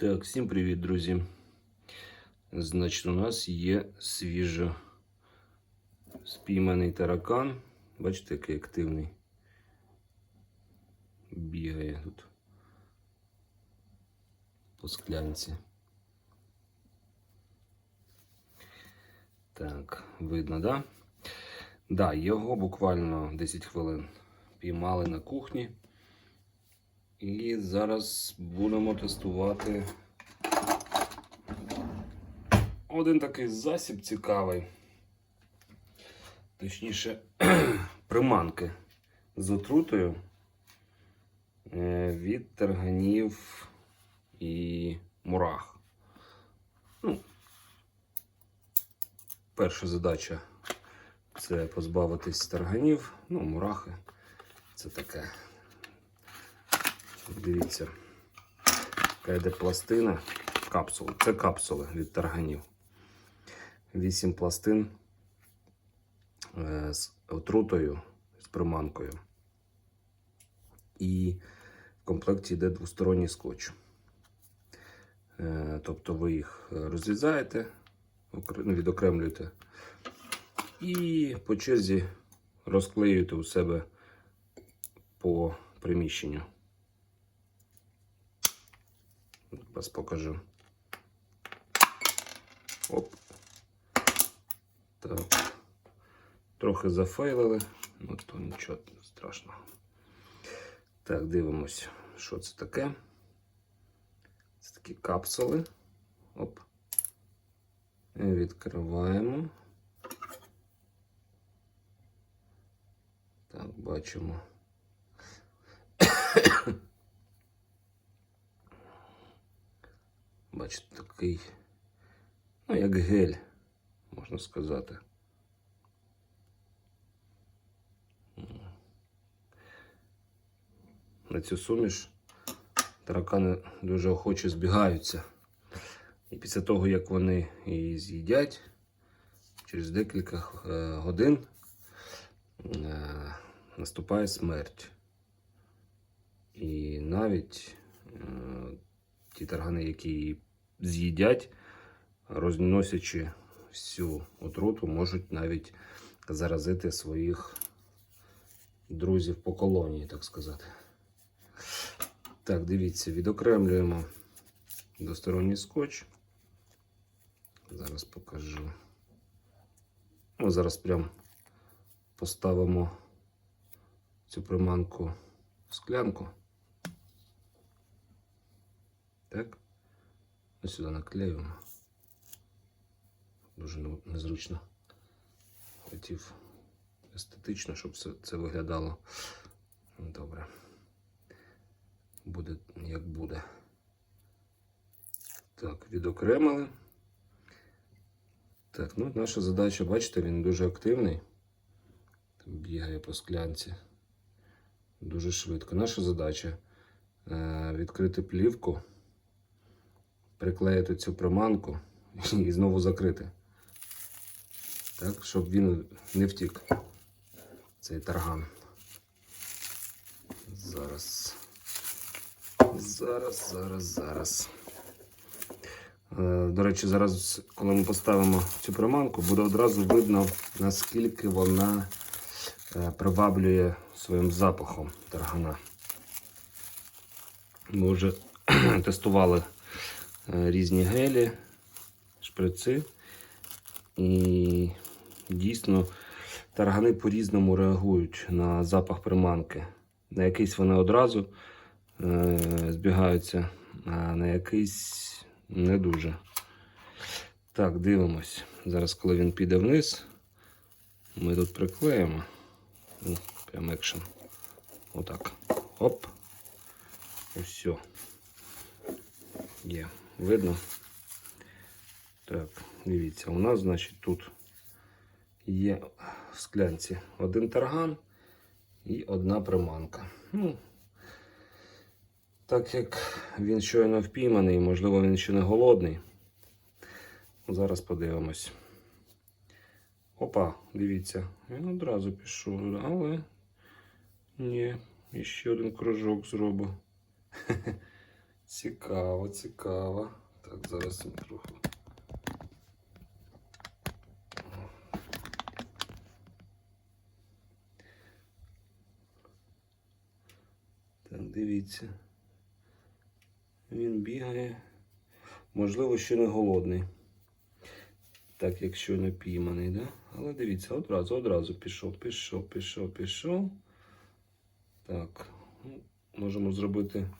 Так, всім привіт, друзі. Значить, у нас є свіжо спійманий таракан. Бачите, який активний. Бігає тут по склянці. Так, видно, да? Да, його буквально 10 хвилин піймали на кухні. І зараз будемо тестувати один такий засіб цікавий. Точніше, приманки з отрутою е, від тарганів і мурах. Ну, перша задача це позбавитись тарганів, ну, мурахи. Це таке. Дивіться, яка йде пластина капсули. Це капсули від тарганів. Вісім пластин е, з отрутою, з приманкою. І в комплекті йде двосторонній скотч. Е, Тобто ви їх розрізаєте, ну, відокремлюєте і по черзі розклеюєте у себе по приміщенню. Вас покажу. Оп. Так. Трохи зафейлили, ну то нічого страшного. Так, дивимось, що це таке. Це такі капсули. Оп. І Відкриваємо. Так, бачимо. Бачите, такий, ну, як гель, можна сказати. На цю суміш таракани дуже охоче збігаються. І після того, як вони її з'їдять, через декілька е, годин е, наступає смерть. І навіть е, ті таргани, які з'їдять, розносячи всю отруту, можуть навіть заразити своїх друзів по колонії, так сказати. Так, дивіться, відокремлюємо двосторонній скотч. Зараз покажу. Ну, зараз прям поставимо цю приманку в склянку. Так. Ось сюди наклеюємо. Дуже незручно. Хотів естетично, щоб це виглядало. Добре. Буде як буде. Так, відокремили. Так, ну наша задача, бачите, він дуже активний. Там бігає по склянці. Дуже швидко. Наша задача е, відкрити плівку, приклеїти цю приманку і знову закрити. Так, щоб він не втік. Цей тарган. Зараз. Зараз, зараз, зараз. Е, До речі, зараз, коли ми поставимо цю приманку, буде одразу видно, наскільки вона е, приваблює своїм запахом таргана. Ми вже тестували різні гелі, шприци. І дійсно таргани по-різному реагують на запах приманки. На якийсь вони одразу е, збігаються, а на якийсь не дуже. Так, дивимось. Зараз, коли він піде вниз, ми тут приклеїмо. Ну, Прям екшен. Отак. Оп. Все. Є. Видно? Так, дивіться, у нас, значить, тут є в склянці один тарган і одна приманка. Ну, так як він щойно впійманий, можливо, він ще не голодний. Зараз подивимось. Опа, дивіться, він одразу пішов, але ні, і ще один кружок зробив. Цікаво, цікаво. Так, зараз ми трохи. Так, дивіться. Він бігає. Можливо, ще не голодний. Так, якщо не пійманий, да? Але дивіться, одразу, одразу пішов, пішов, пішов, пішов. Так, ну, можемо зробити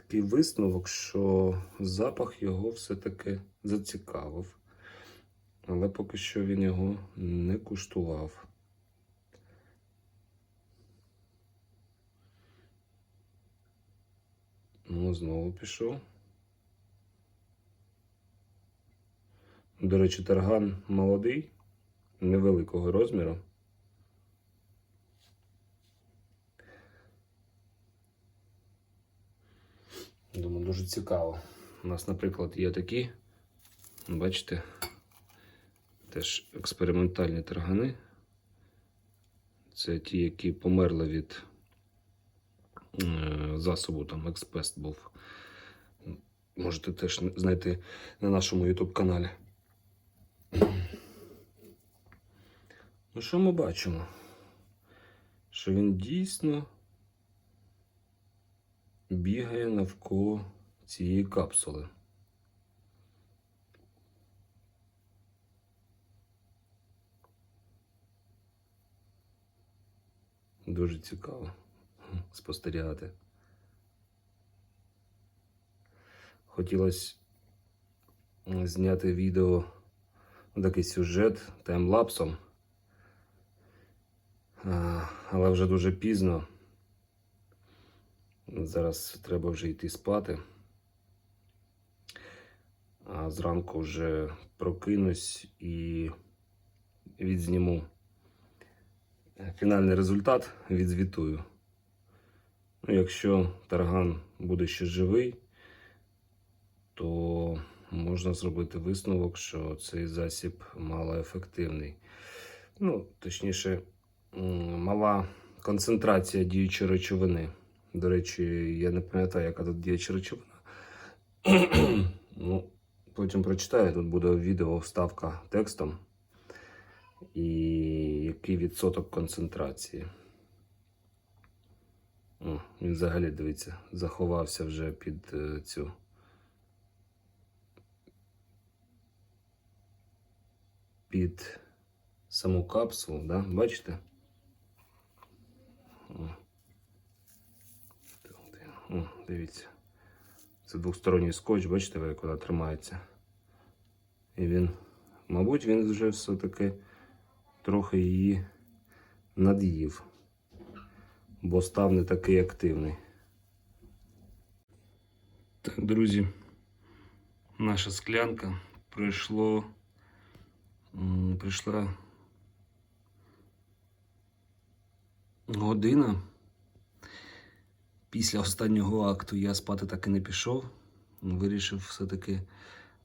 такий висновок, що запах його все-таки зацікавив. Але поки що він його не куштував. Ну, знову пішов. До речі, тарган молодий, невеликого розміру. Думаю, дуже цікаво. У нас, наприклад, є такі, бачите, теж експериментальні таргани. Це ті, які померли від е, засобу, там експест був. Можете теж знайти на нашому YouTube каналі. Ну, що ми бачимо? Що він дійсно бігає навколо цієї капсули. Дуже цікаво спостерігати. Хотілося зняти відео, такий сюжет таймлапсом. Але вже дуже пізно. Зараз треба вже йти спати. А зранку вже прокинусь і відзніму фінальний результат, відзвітую. Ну, якщо тарган буде ще живий, то можна зробити висновок, що цей засіб малоефективний. Ну, точніше, мала концентрація діючої речовини. До речі, я не пам'ятаю, яка тут діюча речовина. ну, потім прочитаю, тут буде відео вставка текстом. І який відсоток концентрації. О, він взагалі, дивіться, заховався вже під е, цю. Під саму капсулу, да? бачите? О. О, дивіться. Це двосторонній скотч, бачите, як вона тримається. І він, мабуть, він вже все-таки трохи її над'їв, бо став не такий активний. Так, друзі, наша склянка прийшло. Прийшла година. Після останнього акту я спати так і не пішов. Вирішив все-таки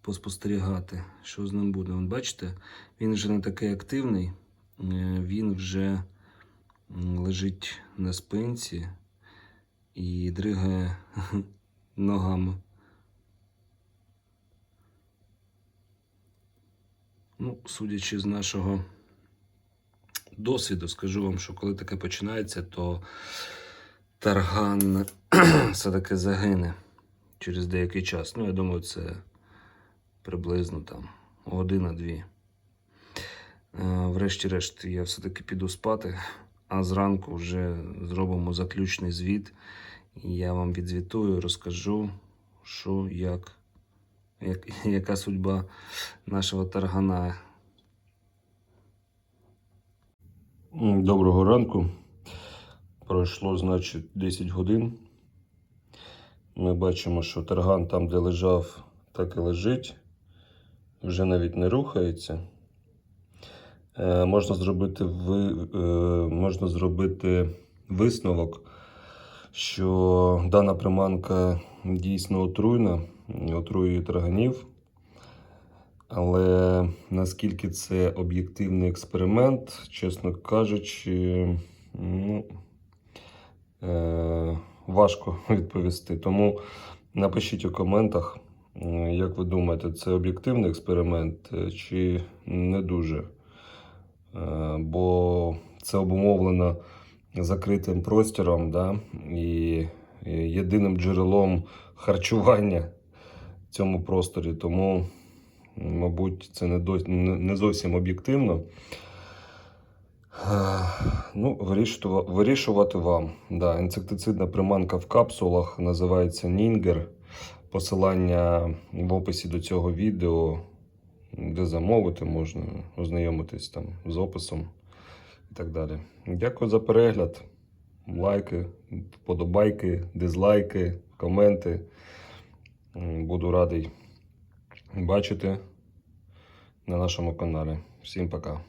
поспостерігати, що з ним буде. Вон, бачите, він вже не такий активний, е, він вже лежить на спинці і дригає ногами. Ну, судячи з нашого досвіду, скажу вам, що коли таке починається, то тарган все-таки загине через деякий час. Ну, я думаю, це приблизно там година-дві. Е, Врешті-решт, я все-таки піду спати, а зранку вже зробимо заключний звіт. Я вам відзвітую, розкажу, що, як, як, яка судьба нашого таргана. Доброго ранку. Пройшло, значить, 10 годин. Ми бачимо, що тарган там, де лежав, так і лежить. Вже навіть не рухається. Е, можна, зробити ви, е, можна зробити висновок, що дана приманка дійсно отруйна, отруює тарганів. Але наскільки це об'єктивний експеримент, чесно кажучи, ну, важко відповісти. Тому напишіть у коментах, як ви думаєте, це об'єктивний експеримент е, чи не дуже. Е, Бо це обумовлено закритим простором да? і єдиним джерелом харчування в цьому просторі. Тому, мабуть, це не зовсім об'єктивно. Е, Ну, вирішувати, вам. Да, інсектицидна приманка в капсулах називається Нінгер. Посилання в описі до цього відео, де замовити, можна ознайомитись там з описом і так далі. Дякую за перегляд. Лайки, вподобайки, дизлайки, коменти. Буду радий бачити на нашому каналі. Всім пока.